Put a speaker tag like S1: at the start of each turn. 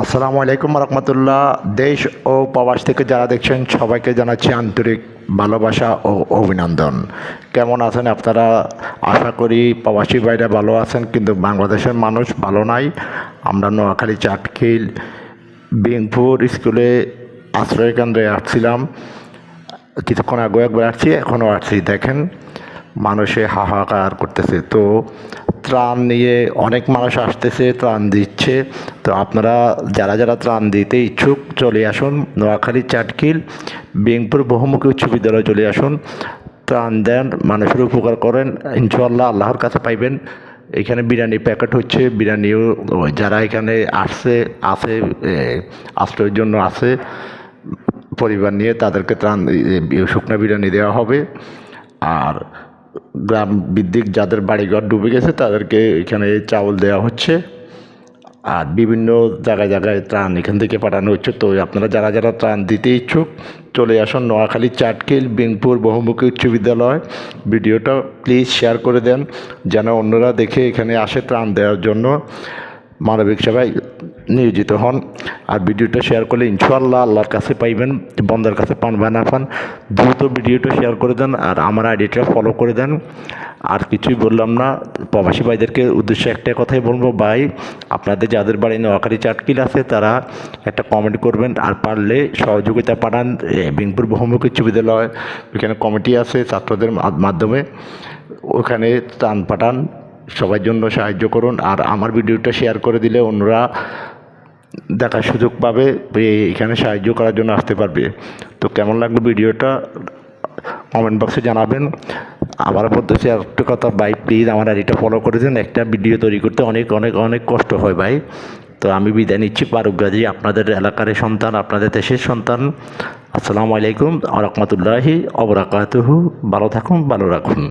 S1: আসসালামু আলাইকুম রহমতুল্লাহ। দেশ ও প্রবাস থেকে যারা দেখছেন, সবাইকে জানাচ্ছি আন্তরিক ভালোবাসা ও অভিনন্দন। কেমন আছেন আপনারা? আশা করি প্রবাসী বাইরে ভালো আছেন, কিন্তু বাংলাদেশের মানুষ ভালো নাই। আমরা নোয়াখালী চাটখিল বিংপুর স্কুলে আশ্রয় কেন্দ্রে আসছিলাম। কিছুক্ষণ আগে একবার আসছি, এখনও আসছি। দেখেন, মানুষে হাহাকার করতেছে। তো ত্রাণ নিয়ে অনেক মানুষ আসতেছে, ত্রাণ দিচ্ছে। তো আপনারা যারা যারা ত্রাণ দিতে ইচ্ছুক, চলে আসুন নোয়াখালী চাটকিল বিংপুর বহুমুখী উচ্চ বিদ্যালয়ে চলে আসুন। ত্রাণ দেন, মানুষের উপকার করেন ইনশাল্লাহ আল্লাহর কাছে পাইবেন। এখানে বিরিয়ানি প্যাকেট হচ্ছে, বিরিয়ানিও যারা এখানে আসছে, আছে আশ্রয়ের জন্য আছে, পরিবার নিয়ে তাদেরকে ত্রাণ শুকনা বিরিয়ানি দেওয়া হবে। আর গ্রাম ভিত্তিক যাদের বাড়িঘর ডুবে গেছে, তাদেরকে এখানে চাউল দেওয়া হচ্ছে। আর বিভিন্ন জায়গায় জায়গায় ত্রাণ এখান থেকে পাঠানো হচ্ছে। তো আপনারা যারা যারা ত্রাণ দিতে ইচ্ছুক, চলে আসুন নোয়াখালী চাটকিল বিংপুর বহুমুখী উচ্চ বিদ্যালয়। ভিডিওটা প্লিজ শেয়ার করে দেন, যেন অন্যরা দেখে এখানে আসে ত্রাণ দেওয়ার জন্য। মানবিক সেবায় নিয়োজিত হন। আর ভিডিওটা শেয়ার করলে ইনশাল্লাহ আল্লাহর কাছে পাইবেন, বন্দার কাছে পান বা না পান। দ্রুত ভিডিওটা শেয়ার করে দেন আর আমার আইডিটা ফলো করে দেন। আর কিছুই বললাম না, প্রবাসী ভাইদেরকে উদ্দেশ্যে একটা কথাই বলব, ভাই, আপনাদের যাদের বাড়ি নোয়াখালী চাটকিল আছে, তারা একটা কমেন্ট করবেন। আর পারলে সহযোগিতা পাঠান বিংপুর বহুমুখী বিদ্যালয় ওখানে কমিটি আছে ছাত্রদের মাধ্যমে। ওখানে ত্রাণ পাঠান সবার জন্য সাহায্য করুন। আর আমার ভিডিওটা শেয়ার করে দিলে অন্যরা দেখার সুযোগ পাবে এখানে সাহায্য করার জন্য আসতে পারবে। তো কেমন লাগল ভিডিওটা? কমেন্ট বক্সে জানাবেন। আবার বলতেছি একটা কথা, ভাই প্লিজ আমার আইডিটা ফলো করে দিন। একটা ভিডিও তৈরি করতে অনেক অনেক অনেক কষ্ট হয়, ভাই। তো আমি বিদায় নিচ্ছি, ফারুক গাজী, আপনাদের এলাকার সন্তান, আপনাদের দেশের সন্তান। আসসালামু আলাইকুম রহমতুল্লাহি, অবরাকাতুহু। ভালো থাকুন, ভালো রাখুন।